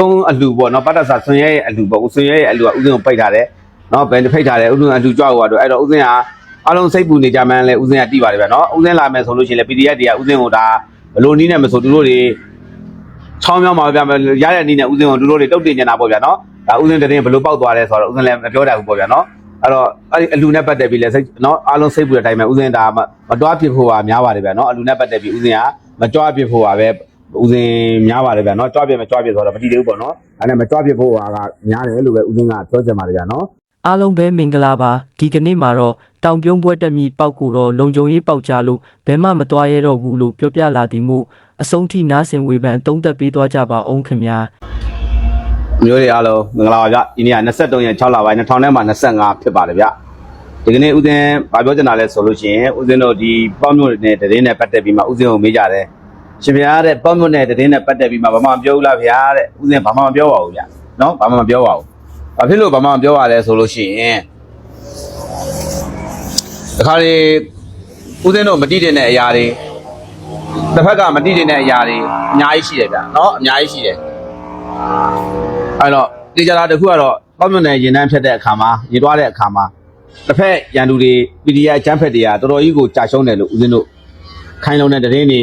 သုံးအလူပေါ့နော်ပတ်သက်စာဆွန်ရဲရဲ့အလူပေါ့ဦးဆွန်ရဲရဲ့အလူကဦးစင်းကိုပိတ်ထားတယ်နော်ဘယ်ဖိတ်ထားတယ်ဦးစင်းအလူကြွားဟိုကတော့အဲ့တော့ဦးစင်းကအလုံးစိတ်ပူနေကြမှန်းလဲဦးစင်းကတိပါတယ်ဗျနော်ဦးစင်းလာမယ်ဆိုလို့ရှိရင်လဲ PDF တွေကဦးစင်းကိုဒါဘလို့နီးနေမဆိုသူတို့တွေချောင်းမြောင်းပါဗျရတဲ့နီးနဲ့ဦးစင်းကိုသူတို့တွေတုတ်တင်နေတာပေါ့ဗျနော်ဒါဦးစင်းတရင်ဘလို့ပောက်သွားလဲဆိုတော့ဦးစင်းလည်းမပြောတတ်ဘူးပေါ့ဗျနော်အဲ့တော့အဲ့ဒီအလူနဲ့ပတ်သက်ပြီးလဲစိတ်နော်အားလုံးစိတ်ပူတဲ့အတိုင်းပဲဦးစင်းဒါမတွားပြစ်ဖို့ကများပါတယ်ဗျနော်အလူနဲ့ပတ်သက်ပြီးဦးစင်းကမတွားပြစ်ဖို့ကပဲ ဦးစင်များပါတယ်ဗျာနော်ကြွားပြမယ်ကြွားပြဆိုတော့မတည်သေးဘူးပေါ့နော်အဲ့ဒါမကြွားပြဖို့ဟာကများတယ်လို့ပဲဦးစင်ကပြောချင်ပါတယ်ဗျာနော်အားလုံးပဲမင်္ဂလာပါဒီကနေ့မှာတော့တောင်ပြုံးပွဲတက်မီပောက်ကိုတော့လုံခြုံရေးပေါက်ကြလို့ဘယ်မှမသွားရတော့ဘူးလို့ပြောပြလာသည်မို့အဆုံးထိနားဆင်ဝေဖန်သုံးသက်ပေးသွားကြပါအောင်ခင်ဗျာမျိုးတွေအားလုံးမင်္ဂလာပါဗျဒီနေ့က23ရက်6လပိုင်း2000နဲ့မှ25ဖြစ်ပါတယ်ဗျဒီကနေ့ဦးစင်ဗာပြောချင်တာလဲဆိုလို့ရှိရင်ဦးစင်တို့ဒီပေါ့မျိုးနဲ့တည်င်းနဲ့ပတ်သက်ပြီးမှဦးစင်ကိုမေးကြတယ် ရှင်ဗျာတဲ့ပေါ့မျိုးနဲ့တည်င်းနဲ့ပတ်သက်ပြီးမှဘာမှမပြောဘူးလားဗျာတဲ့ဦးစင်ဘာမှမပြောပါဘူးဗျနော်ဘာမှမပြောပါဘူးဘာဖြစ်လို့ဘာမှမပြောရလဲဆိုလို့ရှိရင်တခါလေဦးစင်တို့မတည်တဲ့အရာတွေတစ်ဖက်ကမတည်တဲ့အရာတွေအများကြီးရှိတယ်ဗျနော်အများကြီးရှိတယ်အဲ့တော့တေချာတာတစ်ခုကတော့ပေါက်မြွန်နယ်ရင်နှန်းဖြတ်တဲ့အခါမှာရေသွားတဲ့အခါမှာတစ်ဖက်ရန်သူတွေ PDF ချမ်းဖက်တွေကတော်တော်ကြီးကိုကြာရှုံးတယ်လို့ဦးဇင်းတို့ခိုင်းလုံးတဲ့တရင်တွေ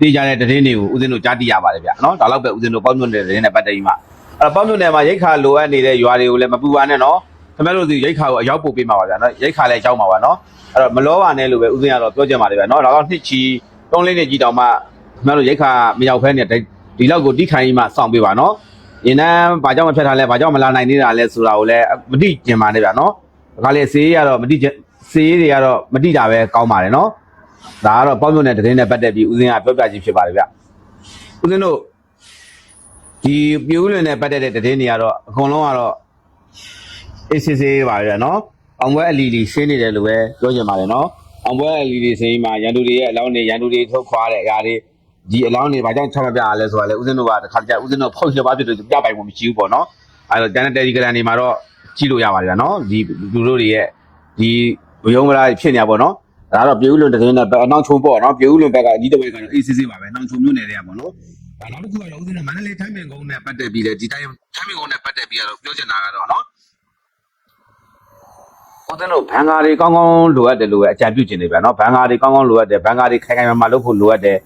တေချာတဲ့တရင်တွေကိုဦးဇင်းတို့ကြားသိရပါတယ်ဗျနော်ဒါတော့ပဲဦးဇင်းတို့ပေါက်မြွန်နယ်တရင်နဲ့ပတ်သက်ပြီးမှအဲ့တော့ပေါက်မြွန်နယ်မှာရိတ်ခါလိုအပ်နေတဲ့ရွာတွေကိုလည်းမပူပါနဲ့နော်ခင်ဗျားတို့ဒီရိတ်ခါကိုအရောက်ပို့ပေးမှာပါဗျာနော်ရိတ်ခါလည်းရောက်မှာပါနော်အဲ့တော့မလောပါနဲ့လို့ပဲဦးဇင်းကတော့ပြောချင်ပါတယ်ဗျာနော်ဒါတော့နှစ်ချီတုံးလေးနဲ့ကြည်တောင်မှခင်ဗျားတို့ရိတ်ခါမရောက်ဖဲနဲ့ဒီလောက်ကိုတိခိုင်းပြီးမှစောင့်ပေးပါနော်ရင်နန်းဘာကြောင့်မဖြတ်ထားလဲဘာကြောင့်မလာနိုင်နေတာလဲဆိုတာကိုလည်းမတိကျင်ပါနဲ့ဗျာနော်ဒါကလေးစေးရတော့မတိကျစေးတွေကတော့မတိတာပဲကောင်းပါတယ်နော် ဒါကတော့ပေါ့မြုံတဲ့သတင်းနဲ့ပတ်သက်ပြီးဦးစင်းကပြောပြခြင်းဖြစ်ပါတယ်ဗျဦးစင်းတို့ဒီပြိုးလွင်နဲ့ပတ်သက်တဲ့သတင်းတွေကတော့အကုန်လုံးကတော့အေးစေးစေးပါပဲနော်အောင်ပွဲအလီလီရှင်းနေတယ်လို့ပဲပြောချင်ပါတယ်နော်အောင်ပွဲအလီလီရှင်းမှာရန်သူတွေရဲ့အလောင်းတွေရန်သူတွေထုတ်ခွာတဲ့အရာတွေဒီအလောင်းတွေဘာကြောင့်ချမပြရလဲဆိုတာလေဦးဇင်းတို့ကတစ်ခါတည်းဦးဇင်းတို့ဖောက်ရပါဖြစ်လို့ပြပိုင်မှုမရှိဘူးပေါ့နော်အဲတော့တန်တဲ့တယ်ဒီဂရန်တွေမှာတော့ကြည့်လို့ရပါတယ်ဗျာနော်ဒီလူတို့တွေရဲ့ဒီဘယုံမလားဖြစ်နေရပါတော့ ဒါကတော့ပြေဦးလွန်တဲ့နဲ့အနောက်ချုံပေါ့နော်ပြေဦးလွန်ဘက်ကအကြီးတစ်ဝက်ကတော့အေးစစ်စစ်ပါပဲအနောက်ချုံမျိုးနယ်တွေကပေါ့နော်ဒါနောက်တစ်ခုကတော့ဦးဇင်းကမန္တလေးထိုင်းပင်ကုန်းနဲ့ပတ်သက်ပြီးလေဒီတိုင်းထိုင်းပင်ကုန်းနဲ့ပတ်သက်ပြီးတော့ပြောချင်တာကတော့နော်ဦးဇင်းတို့ဘန်ကာတွေကောင်းကောင်းလိုအပ်တယ်လို့ပဲအကြံပြုချင်တယ်ဗျာနော်ဘန်ကာတွေကောင်းကောင်းလိုအပ်တယ်ဘန်ကာတွေခိုင်ခိုင်မာမာလုပ်ဖို့လိုအပ်တယ်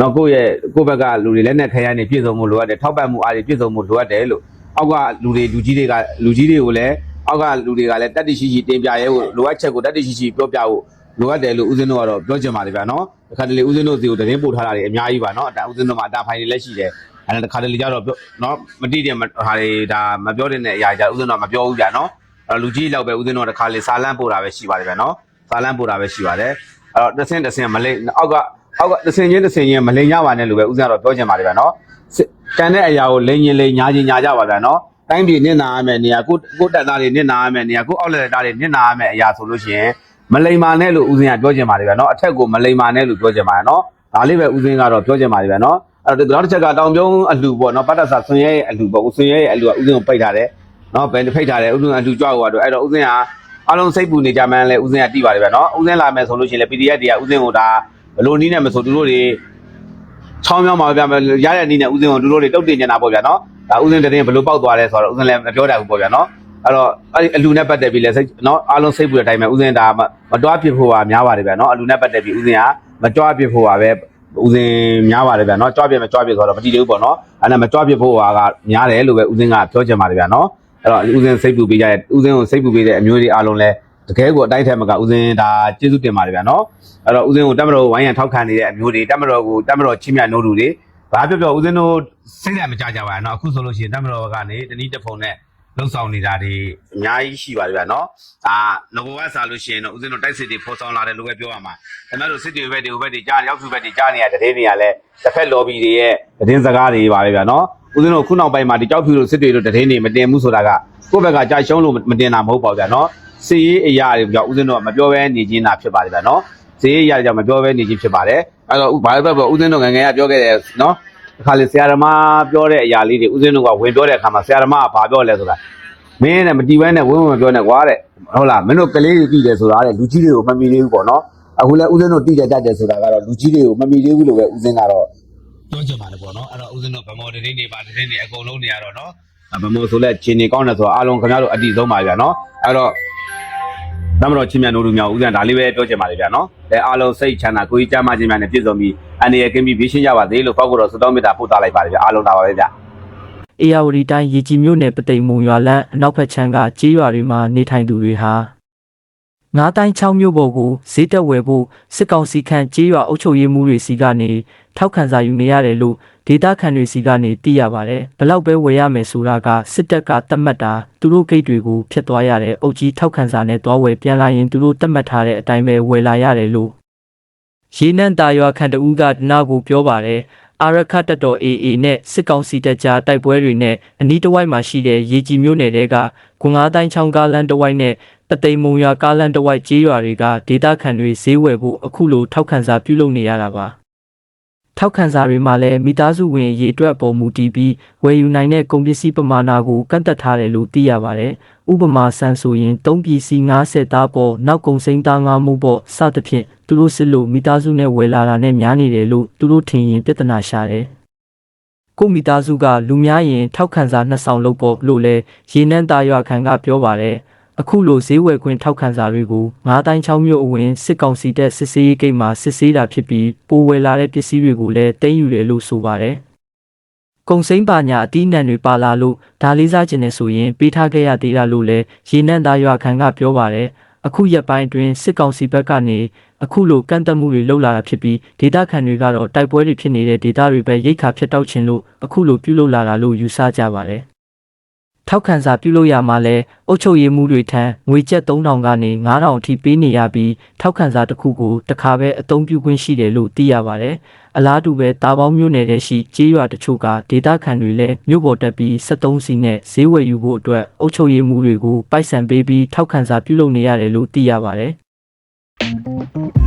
နော်ကိုယ့်ရဲ့ကိုယ့်ဘက်ကလူတွေလက်နဲ့ခရိုင်နေပြည့်စုံမှုလိုအပ်တယ်ထောက်ပံ့မှုအားတွေပြည့်စုံမှုလိုအပ်တယ်လို့အောက်ကလူတွေလူကြီးတွေကလူကြီးတွေကိုလည်းအောက်ကလူတွေကလည်းတတ်တရှိရှိတင်ပြရဲဖို့လိုအပ်ချက်ကိုတတ်တရှိရှိပြောပြဖို့ လိုအပ်တယ်လို့ဦးဇင်းတို့ကတော့ပြောချင်ပါတယ်ဗျာနော်တခါတလေဦးဇင်းတို့စီကိုသတင်းပို့ထားတာတွေအများကြီးပါနော်အတဦးဇင်းတို့မှာအတာဖိုင်တွေလည်းရှိတယ်အဲ့ဒါတခါတလေကျတော့နော်မတိတဲ့ဟာတွေဒါမပြောတဲ့အရာကြဦးဇင်းတို့ကမပြောဘူးဗျာနော်အဲ့လူကြီးလောက်ပဲဦးဇင်းတို့ကတခါလေစာလန်းပို့တာပဲရှိပါတယ်ဗျာနော်စာလန်းပို့တာပဲရှိပါတယ်အဲ့တော့တစ်ဆင့်တစ်ဆင့်မလေးအောက်ကအောက်ကတစ်စင်ချင်းတစ်စင်ချင်းမလိန်ကြပါနဲ့လို့ပဲဦးဇင်းကတော့ပြောချင်ပါတယ်ဗျာနော်စစ်တန်တဲ့အရာကိုလိန်ရင်လိန်ညာချင်းညာကြပါဗျာနော်တိုင်းပြည်နစ်နာရမယ်နေရာကိုကိုတက်သားတွေနစ်နာရမယ်နေရာကိုအောက်လက်သားတွေနစ်နာရမယ်အရာဆိုလို့ရှိရင် မလိန်ပါနဲ့လို့ဦးဇင်းကပြောချင်ပါတယ်ဗျာနော်အထက်ကိုမလိန်ပါနဲ့လို့ပြောချင်ပါတယ်နော်ဒါလေးပဲဦးဇင်းကတော့ပြောချင်ပါတယ်ဗျာနော်အဲ့တော့နောက်တစ်ချက်ကတောင်ပြုံးအလှပေါ့နော်ပတ်သက်စာဆွန်ရဲရဲ့အလှပေါ့ဦးဆွန်ရဲရဲ့အလှကဦးဇင်းကိုပိတ်ထားတယ်နော်ဘယ်ဖိတ်ထားတယ်ဦးဇင်းအလှကြွားဟိုကတော့အဲ့တော့ဦးဇင်းကအလုံးစိတ်ပူနေကြမှန်းလဲဦးဇင်းကတိပါတယ်ဗျာနော်ဦးဇင်းလာမယ်ဆိုလို့ရှိရင်လေ PDF တွေကဦးဇင်းကိုဒါဘလို့နီးနေမဆိုသူတို့တွေချောင်းမြောင်းပါဗျာရတဲ့နီးနဲ့ဦးစင်းကိုတို့တို့တွေတုတ်တင်နေတာပေါ့ဗျာနော်ဒါဦးစင်းတရင်ဘလို့ပောက်သွားလဲဆိုတော့ဦးစင်းလည်းမပြောတတ်ဘူးပေါ့ဗျာနော် အဲ့တော့အဲ့ဒီအလူနဲ့ပတ်သက်ပြီးလဲစိတ်နော်အားလုံးစိတ်ပူတဲ့အတိုင်းပဲဥစဉ်ဒါမတွားပြဖို့ပါများပါတယ်ဗျာနော်အလူနဲ့ပတ်သက်ပြီးဥစဉ်ကမတွားပြဖို့ပါပဲဥစဉ်များပါတယ်ဗျာနော်ကြွားပြမကြွားပြဆိုတော့မတိသေးဘူးပေါ့နော်အဲ့ဒါမကြွားပြဖို့ပါကများတယ်လို့ပဲဥစဉ်ကပြောချင်ပါတယ်ဗျာနော်အဲ့တော့ဥစဉ်စိတ်ပူပေးကြတဲ့ဥစဉ်ကိုစိတ်ပူပေးတဲ့အမျိုးတွေအားလုံးလဲတကယ်ကိုအတိုင်းထက်မကဥစဉ်ဒါကျေးဇူးတင်ပါတယ်ဗျာနော်အဲ့တော့ဥစဉ်ကိုတက်မတော်ဝိုင်းရန်ထောက်ခံနေတဲ့အမျိုးတွေတက်မတော်ကိုတက်မတော်ချင်းမြနိုးလူတွေဘာပြောပြောဥစဉ်တို့စိတ်နဲ့မကြကြပါဘူးနော်အခုဆိုလို့ရှိရင်တက်မတော်ကနေတနည်းတစ်ဖုံနဲ့ လှုပ်ဆောင်နေတာတွေအများကြီးရှိပါတယ်ဗျာနော်ဒါငဘဝဆာလို့ရှိရင်တော့ဦးဇင်းတို့တိုက်စစ်တွေဖော်ဆောင်လာတယ်လို့ပဲပြောရမှာဒါပေမဲ့လို့စစ်တွေဘက်တွေဘက်တွေကြားရောက်စုဘက်တွေကြားနေရတဲ့တဲ့တွေကလည်းတစ်ဖက် lobby တွေရဲ့တင်းစကားတွေပါပဲဗျာနော်ဦးဇင်းတို့ခုနောက်ပိုင်းမှာဒီကြောက်ဖြူလို့စစ်တွေလို့တင်းတွေမတင်ဘူးဆိုတာကကိုယ့်ဘက်ကကြာရှုံးလို့မတင်တာမဟုတ်ပါဘူးဗျာနော်စီရေးအရာတွေကြောင့်ဦးဇင်းတို့ကမပြောဘဲနေချင်းတာဖြစ်ပါတယ်ဗျာနော်စီရေးအရာတွေကြောင့်မပြောဘဲနေချင်းဖြစ်ပါတယ်အဲ့တော့ဘာပဲပြောဦးဇင်းတို့ငငယ်ကပြောခဲ့တယ်နော် ခါလေးဆရာဓမ္မပြောတဲ့အရာလေးတွေဦးဇင်းတို့ကဝင်ပြောတဲ့အခါမှာဆရာဓမ္မကဘာပြောလဲဆိုတာမင်းနဲ့မတီးပိုင်းနဲ့ဝင်းဝင်းမပြောနဲ့ကွာတဲ့ဟုတ်လားမင်းတို့ကလေးတွေတီးတယ်ဆိုတာတဲ့လူကြီးတွေကိုမမီသေးဘူးပေါ့နော်အခုလဲဦးဇင်းတို့တီးတယ်တတ်တယ်ဆိုတာကတော့လူကြီးတွေကိုမမီသေးဘူးလို့ပဲဦးဇင်းကတော့ပြောချင်ပါတယ်ပေါ့နော်အဲ့တော့ဦးဇင်းတို့ဗမော်တရင်တွေပါတရင်တွေအကုန်လုံးနေရတော့နော်ဗမော်ဆိုလက်ချင်းနေကောင်းတယ်ဆိုတော့အားလုံးခင်ဗျားတို့အတိဆုံးပါဗျာနော်အဲ့တော့တမတော်ချင်းမြတ်နိုးလူမျိုးဦးဇင်းဒါလေးပဲပြောချင်ပါတယ်ဗျာနော်အဲအားလုံးစိတ်ချမ်းသာကိုကြီးကြမ်းမှချင်းများနဲ့ပြည့်စုံပြီး အနေရကင်းပြီးဘေးရှင်းကြပါသေးလို့ပောက်ကတော့စတောင်းမေတ္တာပို့သလိုက်ပါတယ်ဗျာအားလုံးဒါပါပဲဗျာအေယာဝတီတိုင်းရေကြီးမြို့နယ်ပသိမ်မုံရွာလမ်းအနောက်ဘက်ခြမ်းကကြေးရွာတွေမှာနေထိုင်သူတွေဟာငါးတိုင်း6မြို့ပေါ်ကိုဈေးတက်ဝယ်ဖို့စစ်ကောင်စီခန့်ကြေးရွာအုပ်ချုပ်ရေးမှုတွေစီကနေထောက်ခံစာယူနေရတယ်လို့ဒေတာခန့်တွေစီကနေသိရပါတယ်။ဘလောက်ပဲဝယ်ရမယ်ဆိုတာကစစ်တပ်ကတတ်မှတ်တာသူတို့ဂိတ်တွေကိုဖျက်သွားရတယ်။အုပ်ကြီးထောက်ခံစာနဲ့သွားဝယ်ပြန်လာရင်သူတို့တတ်မှတ်ထားတဲ့အတိုင်းပဲဝယ်လာရတယ်လို့ ရေနံတာရွာခန့်တူကဒနာကိုပြောပါတယ်။အာရခတ်တပ်တော် AA နဲ့စစ်ကောင်စီတပ်ကြားတိုက်ပွဲတွေနဲ့အနီးတစ်ဝိုက်မှာရှိတဲ့ရေကြီးမြို့နယ်တွေကကွန်ငါးတိုင်းချောင်းကားလမ်းတစ်ဝိုက်နဲ့တသိမ်မုံရွာကားလမ်းတစ်ဝိုက်ကျေးရွာတွေကဒေသခံတွေဈေးဝယ်ဖို့အခုလိုထောက်ခံစာပြုလုပ်နေရတာပါထောက်ခံစာတွေမှာလည်းမိသားစုဝင်ရေအတွက်အပေါ်မူတည်ပြီးဝယ်ယူနိုင်တဲ့ကုန်ပစ္စည်းပမာဏကိုကန့်သက်ထားတယ်လို့သိရပါတယ်ဥပမာဆန်ဆိုရင်3ပစ္စည်း50သားပေါ်နောက်ကုန်စိမ်းသား5မှုပေါ်စသဖြင့် သူတို့စစ်လို့မိသားစုနဲ့ဝယ်လာတာနဲ့များနေတယ်လို့သူတို့ထင်ရင်ပြဿနာရှာတယ်ကိုမိသားစုကလူများရင်ထောက်ခံစာနှစ်ဆောင်လုပ်ဖို့လို့လဲရေနန်းသားရွာခံကပြောပါတယ်အခုလိုဈေးဝယ်ခွင့်ထောက်ခံစာတွေကိုငါးတိုင်း6မြို့အဝင်စစ်ကောင်စီတပ်စစ်ဆေးရေးဂိတ်မှာစစ်ဆေးတာဖြစ်ပြီးပိုဝယ်လာတဲ့ပစ္စည်းတွေကိုလည်းတင်ယူတယ်လို့ဆိုပါတယ်ကုံစိမ့်ပါညာအတီးနှံတွေပါလာလို့ဒါလေးစားခြင်းနဲ့ဆိုရင်ပေးထားခဲ့ရသေးတာလို့လဲရေနန်းသားရွာခံကပြောပါတယ် အခုရက်ပိုင်းအတွင်းစစ်ကောင်စီဘက်ကနေအခုလိုကန့်သက်မှုတွေလှုပ်လာတာဖြစ်ပြီးဒေတာခန်တွေကတော့တိုက်ပွဲတွေဖြစ်နေတဲ့ဒေတာတွေပဲရိတ်ခါဖျက်တောက်ခြင်းလို့အခုလိုပြုလုပ်လာတာလို့ယူဆကြပါတယ်။ ထောက်ခံစာပြုလုပ်ရမှာလဲအုတ်ချုပ်ရည်မှုတွေထံငွေကျပ်3000ကနေ9000အထိပေးနေရပြီးထောက်ခံစာတစ်ခုကိုတစ်ခါပဲအသုံးပြုခွင့်ရှိတယ်လို့သိရပါတယ်။အလားတူပဲတာပေါင်းမျိုးနယ်တဲ့ရှိကြေးရွာတချို့ကဒေတာခန်တွေလည်းမြို့ပေါ်တက်ပြီး73စီနဲ့ဈေးဝယ်ယူဖို့အတွက်အုတ်ချုပ်ရည်မှုတွေကိုပိုက်ဆံပေးပြီးထောက်ခံစာပြုလုပ်နေရတယ်လို့သိရပါတယ်။